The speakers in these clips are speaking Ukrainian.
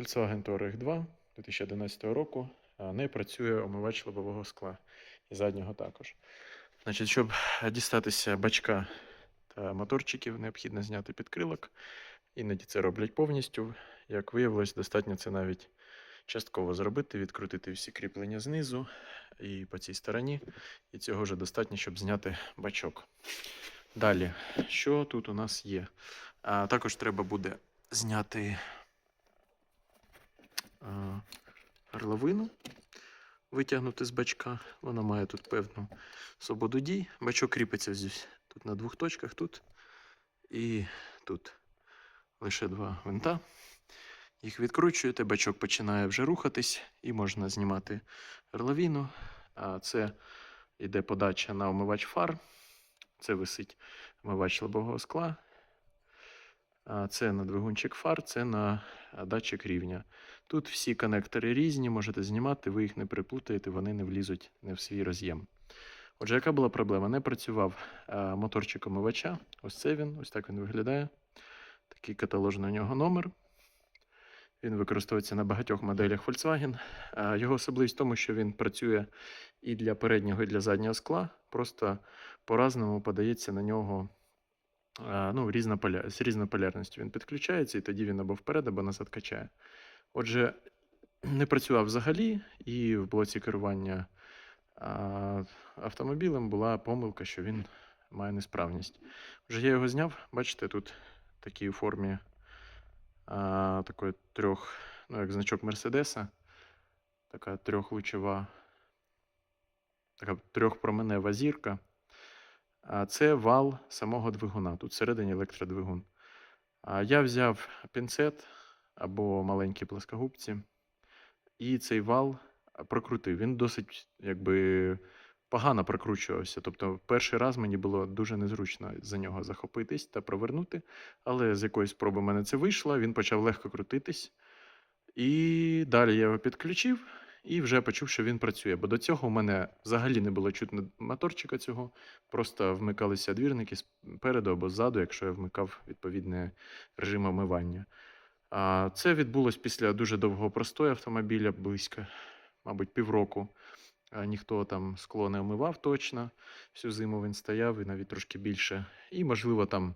Volkswagen Touareg 2 2011 року не працює омивач лобового скла і заднього також. Значить, щоб дістатися бачка та моторчиків, необхідно зняти підкрилок. Іноді це роблять повністю. Як виявилось, достатньо це навіть частково зробити, відкрутити всі кріплення знизу і по цій стороні. І цього вже достатньо, щоб зняти бачок. Далі, що тут у нас є? А, також треба буде зняти горловину, витягнути з бачка. Вона має тут певну свободу дій. Бачок кріпиться здесь, тут на двох точках, тут і тут лише два винта. Їх відкручуєте, бачок починає вже рухатись, і можна знімати горловину. А це йде подача на омивач фар. Це висить омивач лобового скла. Це на двигунчик фар, це на датчик рівня. Тут всі конектори різні, можете знімати, ви їх не приплутаєте, вони не влізуть не в свій роз'єм. Отже, яка була проблема? Не працював а, моторчик омивача. Ось це він, ось так він виглядає. Такий каталожний у нього номер. Він використовується на багатьох моделях Volkswagen. А, Його особливість в тому, що він працює і для переднього, і для заднього скла. Просто по-разному подається на нього а, ну, різна поля... з різнополярністю. Він підключається, і тоді він або вперед, або назад качає. Отже, не працював взагалі, і в блоці керування автомобілем була помилка, що він має несправність. Вже я його зняв, бачите, тут такий у формі а, такої трьох, ну, як значок Мерседеса, така трьохлучова, така трьохпроменева зірка. А це вал самого двигуна. Тут всередині електродвигун. А я взяв пінцет або маленькі плоскогубці, і цей вал прокрутив. Він досить якби погано прокручувався. Тобто, перший раз мені було дуже незручно за нього захопитись та провернути. Але з якоїсь спроби мене це вийшло, він почав легко крутитись. І далі я його підключив і вже почув, що він працює. Бо до цього у мене взагалі не було чутно моторчика цього. Просто вмикалися двірники спереду або ззаду, якщо я вмикав відповідний режим омивання. Це відбулось після дуже довгого простою автомобіля, близько, мабуть, півроку. Ніхто там скло не омивав точно. Всю зиму він стояв і навіть трошки більше. І, можливо, там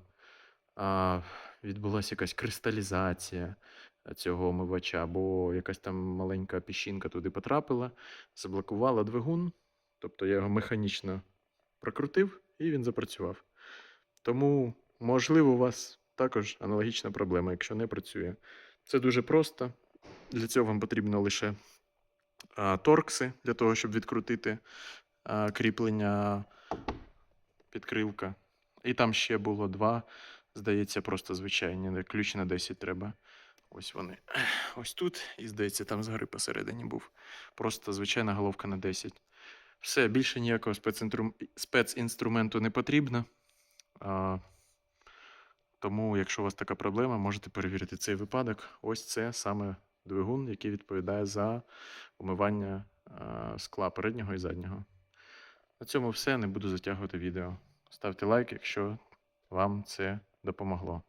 відбулася якась кристалізація цього омивача, або якась там маленька піщинка туди потрапила, заблокувала двигун. Тобто я його механічно прокрутив і він запрацював. Тому, можливо, у вас також аналогічна проблема, якщо не працює. Це дуже просто. Для цього вам потрібно лише торкси для того, щоб відкрутити кріплення підкрилка. І там ще було два, здається, просто звичайні. Ключ на 10 треба. Ось вони. Ось тут. І здається, там згори посередині був. Просто звичайна головка на 10. Все, більше ніякого спецінструменту не потрібно. Тому, якщо у вас така проблема, можете перевірити цей випадок. Ось це саме двигун, який відповідає за умивання скла переднього і заднього. На цьому все. Не буду затягувати відео. Ставте лайк, якщо вам це допомогло.